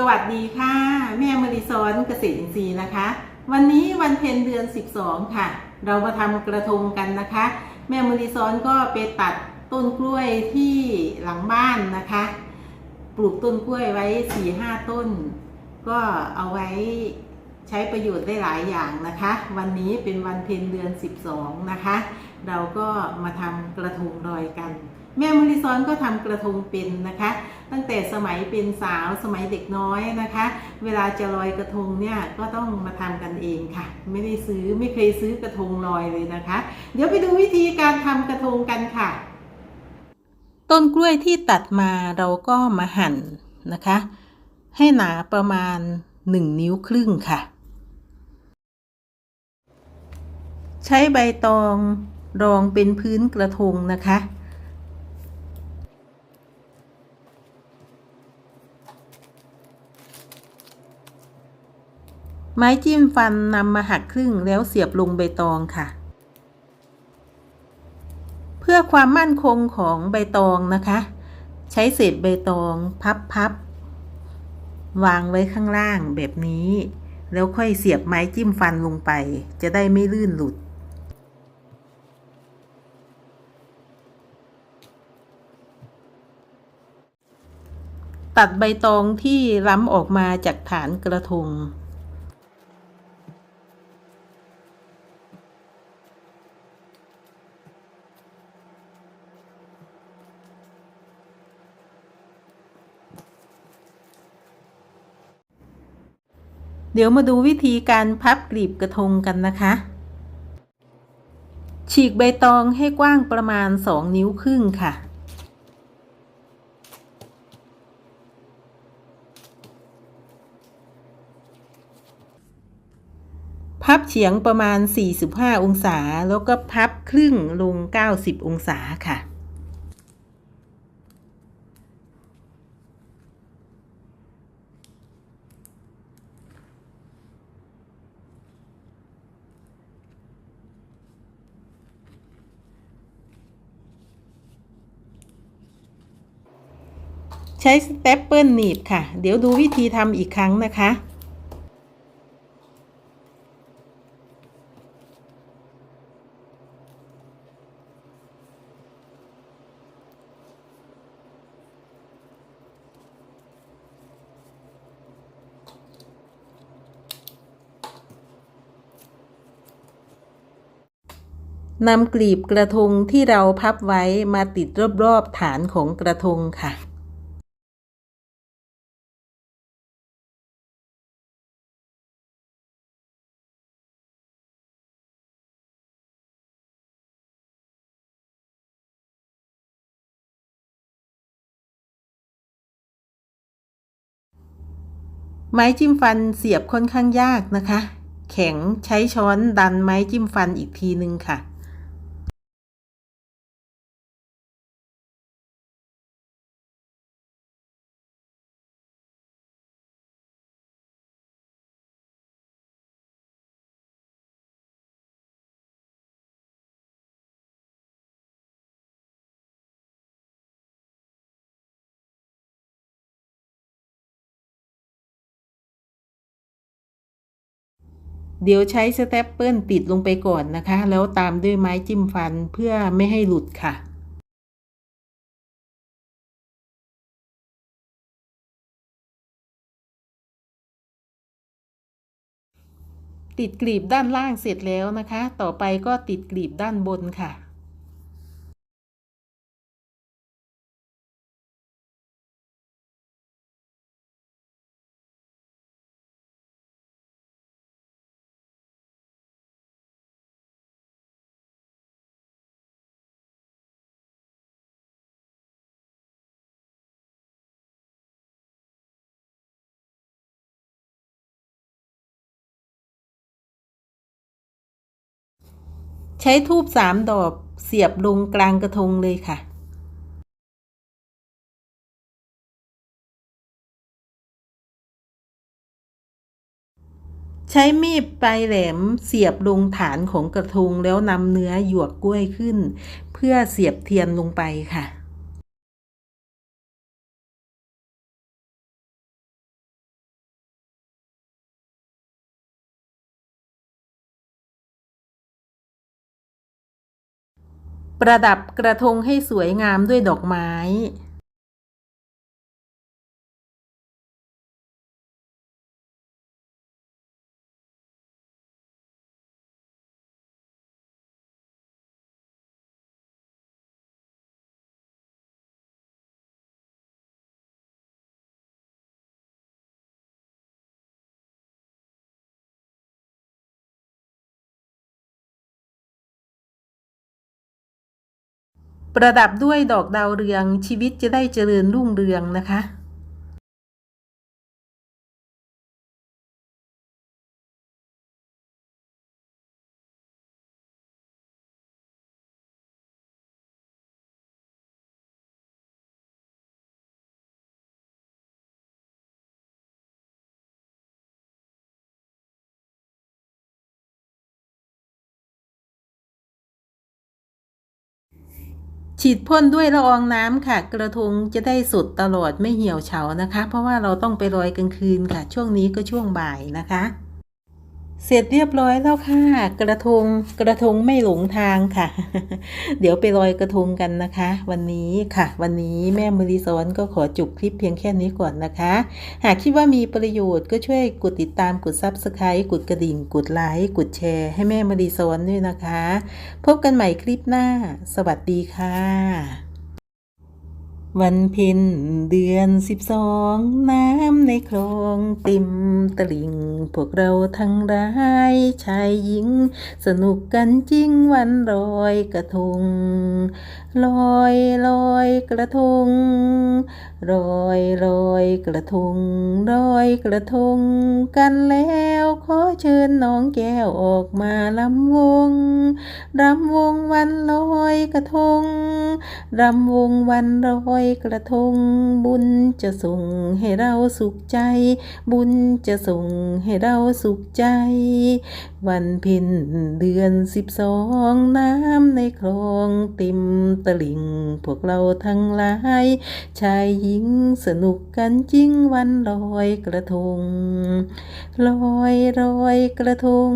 สวัสดีค่ะ แม่มริซอนเกษตรอินทรีย์นะคะ วันนี้วันเพ็ญเดือน 12 ค่ะ เรามาทำกระทงกันนะคะ แม่มริซอนก็ไปตัดต้นกล้วยที่หลังบ้านนะคะ ปลูกต้นกล้วยไว้ 4-5 ต้น ก็เอาไว้ใช้ประโยชน์ได้หลายอย่างนะคะ วันนี้เป็นวันเพ็ญเดือน 12 นะคะ เราก็มาทำกระทงลอยกัน แม่มริซอนก็ทำกระทงเป็นนะคะ ตั้งแต่สมัยเป็นสาวสมัยเด็กน้อยนะคะ เวลาจะลอยกระทงเนี่ยก็ต้องมาทำกันเองค่ะ ไม่ได้ซื้อไม่เคยซื้อกระทงลอยเลยนะคะ เดี๋ยวไปดูวิธีการทำกระทงกันค่ะ ต้นกล้วยที่ตัดมาเราก็มาหั่นนะคะ ให้หนาประมาณ 1 นิ้วครึ่งค่ะ ใช้ใบตอง รองเป็นพื้นกระทงนะคะ ไม้จิ้มฟันนำมาหักครึ่งแล้วเสียบลงใบตองค่ะ เพื่อความมั่นคงของใบตองนะคะ ใช้เศษใบตองพับพับวางไว้ข้างล่างแบบนี้ แล้วค่อยเสียบไม้จิ้มฟันลงไป จะได้ไม่ลื่นหลุด ตัดใบตองที่ล้ำออกมาจากฐานกระทง เดี๋ยวมาดูวิธีการพับกลีบกระทงกันนะคะ ฉีกใบตองให้กว้างประมาณ 2 นิ้วครึ่งค่ะ พับเฉียงประมาณ 45 องศา แล้วก็พับครึ่งลง 90 องศาค่ะ ใช้สเตปเปิลหนีบค่ะ เดี๋ยวดูวิธีทำอีกครั้งนะคะ นำกลีบกระทงที่เราพับไว้มาติดรอบๆฐานของกระทงค่ะ ไม้จิ้มฟันเสียบค่อนข้างยากนะคะ แข็งใช้ช้อนดันไม้จิ้มฟันอีกทีนึงค่ะ เดี๋ยวใช้สเตปเปิลติดลงไปก่อนนะคะ แล้วตามด้วยไม้จิ้มฟันเพื่อไม่ให้หลุดค่ะ ติดกลีบด้านล่างเสร็จแล้วนะคะ ต่อไปก็ติดกลีบด้านบนค่ะ ใช้ทูบสามดอกเสียบลงกลางกระทงเลยค่ะ ใช้มีดปลายแหลมเสียบลงฐานของกระทงแล้วนำเนื้อหยวกกล้วยขึ้น เพื่อเสียบเทียนลงไปค่ะ ประดับกระทงให้สวยงามด้วยดอกไม้ ประดับด้วยดอกดาวเรืองชีวิตจะได้เจริญรุ่งเรืองนะคะ ฉีดพ่นด้วยละอองน้ำค่ะ กระทงจะได้สดตลอดไม่เหี่ยวเฉานะคะ เพราะว่าเราต้องไปลอยกลางคืนค่ะ ช่วงนี้ก็ช่วงบ่ายนะคะ เสร็จเรียบร้อยแล้วค่ะ กระทงกระทงไม่หลงทางค่ะ เดี๋ยวไปลอยกระทงกันนะคะ วันนี้ค่ะ วันนี้แม่มริสอนก็ขอจบคลิปเพียงแค่นี้ก่อนนะคะ หากคิดว่ามีประโยชน์ก็ช่วยกดติดตามกด Subscribe กดกระดิ่ง กดไลค์กดแชร์ให้แม่มริสอนด้วยนะคะ พบกันใหม่คลิปหน้า สวัสดีค่ะ วันเพ็ญเดือนสิบสองน้ำในคลองเต็มตลิ่ง พวกเราทั้งรายชายหญิง สนุกกันจริงวันลอยกระทงลอยลอยกระทงลอยลอยกระทงลอยกระทง กันแล้วขอเชิญน้องแก้วออกมาลำวงรำวงวันลอยกระทงรำวงวันลอยกระทง บุญจะส่งให้เราสุขใจ บุญจะส่งให้เราสุขใจ วันเพ็ญเดือนสิบสองน้ำในคลองเต็มตลิ่ง พวกเราทั้งหลาย ชายหญิงสนุกกันจริงวันลอยกระทง ลอยลอยกระทง